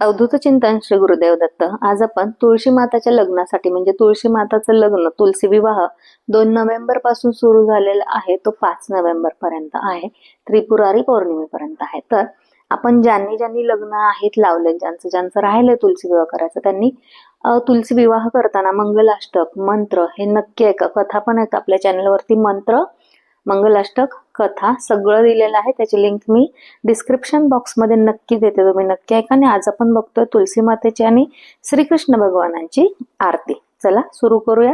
अवधूत चिंतन श्री गुरुदेव दत्त. आज आपण तुळशी माताच्या लग्नासाठी म्हणजे तुळशी माताचं लग्न तुलसी विवाह दोन नोव्हेंबरपासून सुरू झालेला आहे. तो पाच नोव्हेंबर पर्यंत आहे. त्रिपुरारी पौर्णिमेपर्यंत आहे. तर आपण ज्यांनी ज्यांनी लग्न आहेत लावले ज्यांचं ज्यांचं राहिलंय तुलसी विवाह करायचं त्यांनी तुलसी विवाह करताना मंगलाष्टक मंत्र हे नक्की ऐका. कथा पण आहेत आपल्या चॅनलवरती मंत्र मंगलाष्टक कथा सगळं दिलेलं आहे. त्याची लिंक मी डिस्क्रिप्शन बॉक्समध्ये नक्की देते. तुम्ही नक्की ऐका आणि आज आपण बघतोय तुलसी मातेची आणि श्रीकृष्ण भगवानांची आरती. चला सुरू करूया.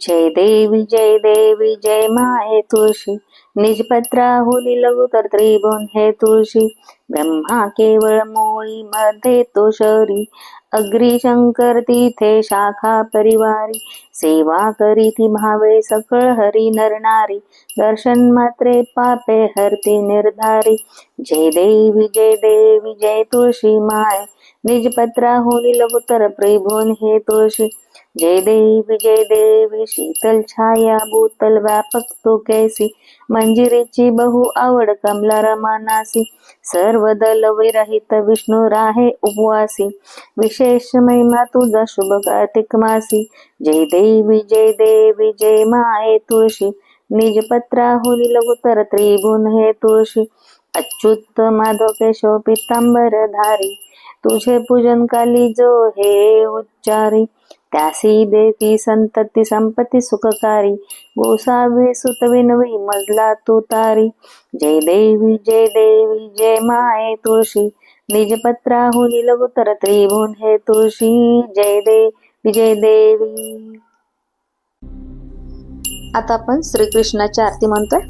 जय देवी जय देवी जय माये तुळशी. निजपत्रा होली लघुतर त्रिभुवन हे तुळशी. ब्रह्मा केवळ मोळी मध्ये तो शरी. अग्रिशंकर तिथे शाखा परिवारी सेवा करी ती भावे सकळ हरी नरणारी दर्शन मात्रे पापे हरती निर्धारी. जय देवी जय देवी जय तुळशी माय निजपत्रा होली लघुतर त्रिभुवन हे तुळशी. जय देवी जय देवी शीतल छाया भूतल व्यापक तू कैसी? मंजिरीची बहु आवड कमला रमानासी सर्व दल विरहित विष्णू राहे उपवासी. विशेष महिमा तुझा शुभ कार्तिक मासी. जय देवी जय देवी जय माये तुळशी. निज पत्रा होली लघुतर त्रिभुवन हे तुळशी. अच्युत माधव केशव पितांबर धारी. तुझे पूजन काली जो हे उच्चारी. त्यासी देती संतती संपत्ती सुखकारी गोसावी सुत विनवी मजला तू तारी. जय देवी जय देवी जय माये तुळशी. निजपत्रा होली लघुतर त्रिभुवन हे तुळशी. जय देवी जय देवी. आता आपण श्रीकृष्णाची आरती म्हणतोय.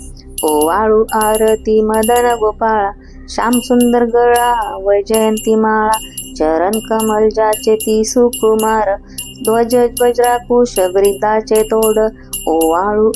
ओवाळू वाळू आरती मदन गोपाळा श्याम सुंदर गळा वैजयंती माळा चरण कमल जाचे ती सुकुमार ध्वज वज्राकुश वृंदाचे तोड ओ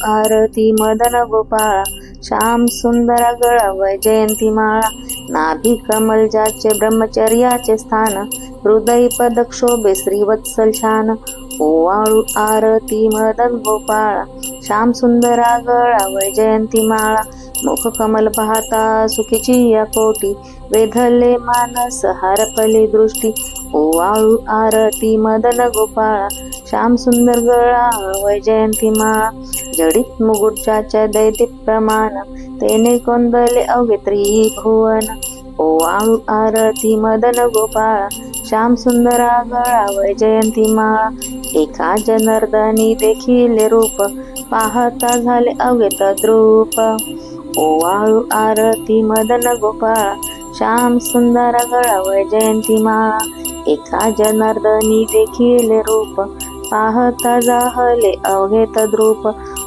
आरती मदन गोपाळा. श्याम सुंदर गळा जयंती माळा. नाभी कमलजाचे ब्रह्मचर्याचे स्थान. हृदय पदक्षोभे श्रीवत्सल छान. ओवाळू आरती मदन गोपाळा. श्याम सुंदरा गळा जयंती माळा. मुख कमल पाहता सुखीची या कोटी. वेधले मानस हारपली दृष्टी. ओवाळू आरती मदन गोपाळा श्याम सुंदर गळा वैजयंती माळा जडित मुकुटाच्या दैदिक प्रमाण तेने कोंदले अवघे त्रिभुवन ओवाळू आरती मदन गोपाळा श्याम सुंदरा गळा वैजयंती माळा एका जनर्दनी देखील रूप पाहता झाले अवघे तद्रूप ओवाळू आरती मदन गोपाळा श्याम सुंदर गळा जयंती माळा. एका जनार्दनी देखील रूप पाहता जाहले अवघे तद्रूप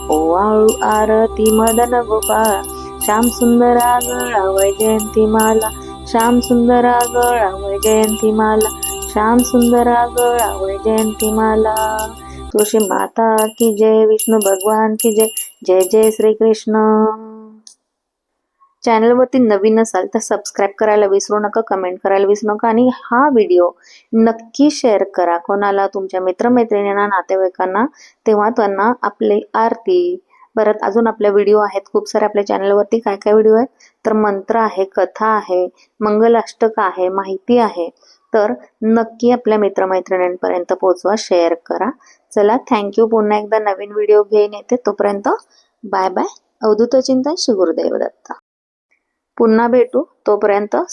ओवाळू आरती मदन गोपाळा. श्याम सुंदरा गळा जयंती माला श्याम सुंदरा गळा जयंती माला श्याम सुंदरा गळा जयंती माला तुळशी माता की जय विष्णू भगवान की जय. जय जय श्री कृष्ण चॅनलवरती नवीन असाल तर सबस्क्राईब करायला विसरू नका कमेंट करायला विसरू नका आणि हा व्हिडिओ नक्की शेअर करा. कोणाला तुमच्या मित्रमैत्रिणींना नातेवाईकांना तेव्हा त्यांना आपले आरती. परत अजून आपले व्हिडिओ आहेत. खूप सारे आपल्या चॅनलवरती काय काय व्हिडिओ आहेत? तर मंत्र आहे कथा आहे मंगलाष्टक आहे माहिती आहे. तर नक्की आपल्या मित्रमैत्रिणींपर्यंत पोहोचवा शेअर करा. चला थँक्यू पुन्हा एकदा नवीन व्हिडिओ घेऊन येते. तोपर्यंत बाय बाय अवधूत चिंतन श्री गुरुदेव दत्त. पुन्हा भेटू तोपर्यंत